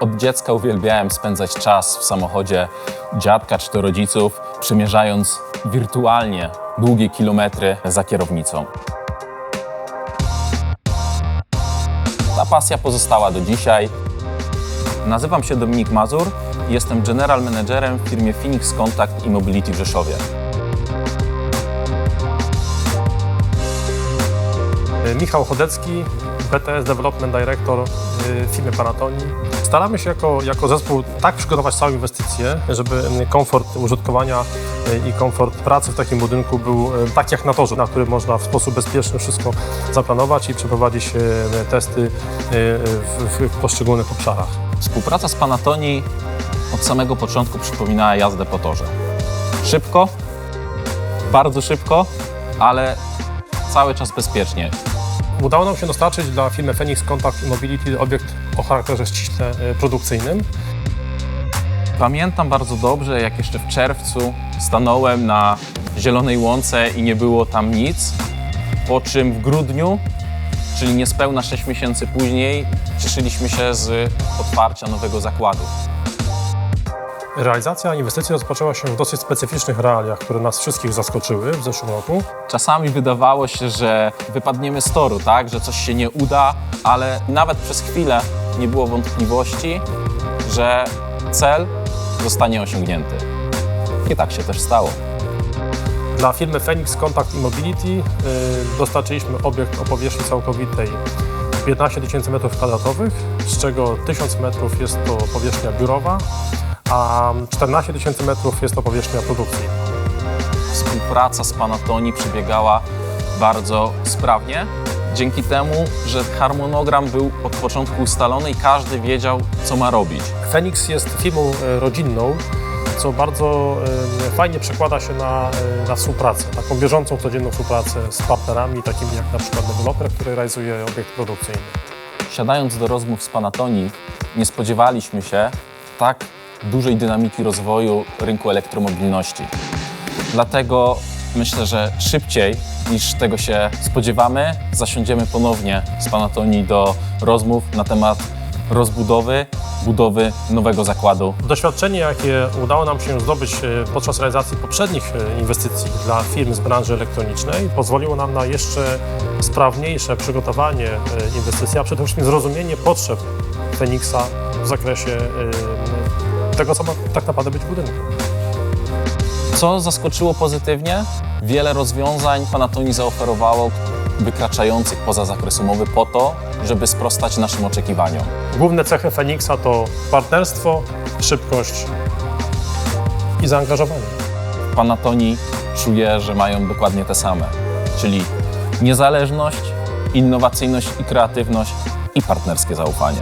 Od dziecka uwielbiałem spędzać czas w samochodzie dziadka czy to rodziców, przemierzając wirtualnie długie kilometry za kierownicą. Ta pasja pozostała do dzisiaj. Nazywam się Dominik Mazur i jestem general managerem w firmie Phoenix Contact i Mobility w Rzeszowie. Michał Chodecki, BTS Development Director y, firmy Panatoni. Staramy się jako, jako zespół tak przygotować całą inwestycję, żeby komfort użytkowania y, i komfort pracy w takim budynku był tak jak na torze, na którym można w sposób bezpieczny wszystko zaplanować i przeprowadzić testy w, w poszczególnych obszarach. Współpraca z Panatoni od samego początku przypominała jazdę po torze. Szybko, bardzo szybko, ale cały czas bezpiecznie. Udało nam się dostarczyć dla firmy Phoenix Contact Mobility obiekt o charakterze ściśle y, produkcyjnym. Pamiętam bardzo dobrze, jak jeszcze w czerwcu stanąłem na zielonej łące i nie było tam nic, po czym w grudniu, czyli niespełna 6 miesięcy później, cieszyliśmy się z otwarcia nowego zakładu. Realizacja inwestycji rozpoczęła się w dosyć specyficznych realiach, które nas wszystkich zaskoczyły w zeszłym roku. Czasami wydawało się, że wypadniemy z toru, tak? że coś się nie uda, ale nawet przez chwilę nie było wątpliwości, że cel zostanie osiągnięty. I tak się też stało. Dla firmy Phoenix Contact i Mobility y, dostarczyliśmy obiekt o powierzchni całkowitej 15 tysięcy m2, z czego 1000 m jest to powierzchnia biurowa, a 14 tysięcy metrów jest to powierzchnia produkcyjna. Współpraca z Panatoni przebiegała bardzo sprawnie, dzięki temu, że harmonogram był od początku ustalony i każdy wiedział, co ma robić. Phoenix jest firmą y, rodzinną, co bardzo y, fajnie przekłada się na, y, na współpracę, taką bieżącą, codzienną współpracę z partnerami, takimi jak na przykład deweloper, który realizuje obiekt produkcyjny. Siadając do rozmów z Panatoni, nie spodziewaliśmy się tak dużej dynamiki rozwoju rynku elektromobilności. Dlatego myślę, że szybciej niż tego się spodziewamy, zasiądziemy ponownie z Panatoni do rozmów na temat rozbudowy, budowy nowego zakładu Doświadczenie, jakie udało nam się zdobyć e, podczas realizacji poprzednich e, inwestycji dla firm z branży elektronicznej, pozwoliło nam na jeszcze sprawniejsze przygotowanie e, inwestycji, a przede wszystkim zrozumienie potrzeb Feniksa w zakresie tego, co ma tak naprawdę być budynkiem. Co zaskoczyło pozytywnie? Wiele rozwiązań Panatoni zaoferowało wykraczających poza zakres umowy po to, żeby sprostać naszym oczekiwaniom. Główne cechy Feniksa to partnerstwo, szybkość i zaangażowanie. Panatoni czuję, że mają dokładnie te same, czyli niezależność, innowacyjność i kreatywność i partnerskie zaufanie.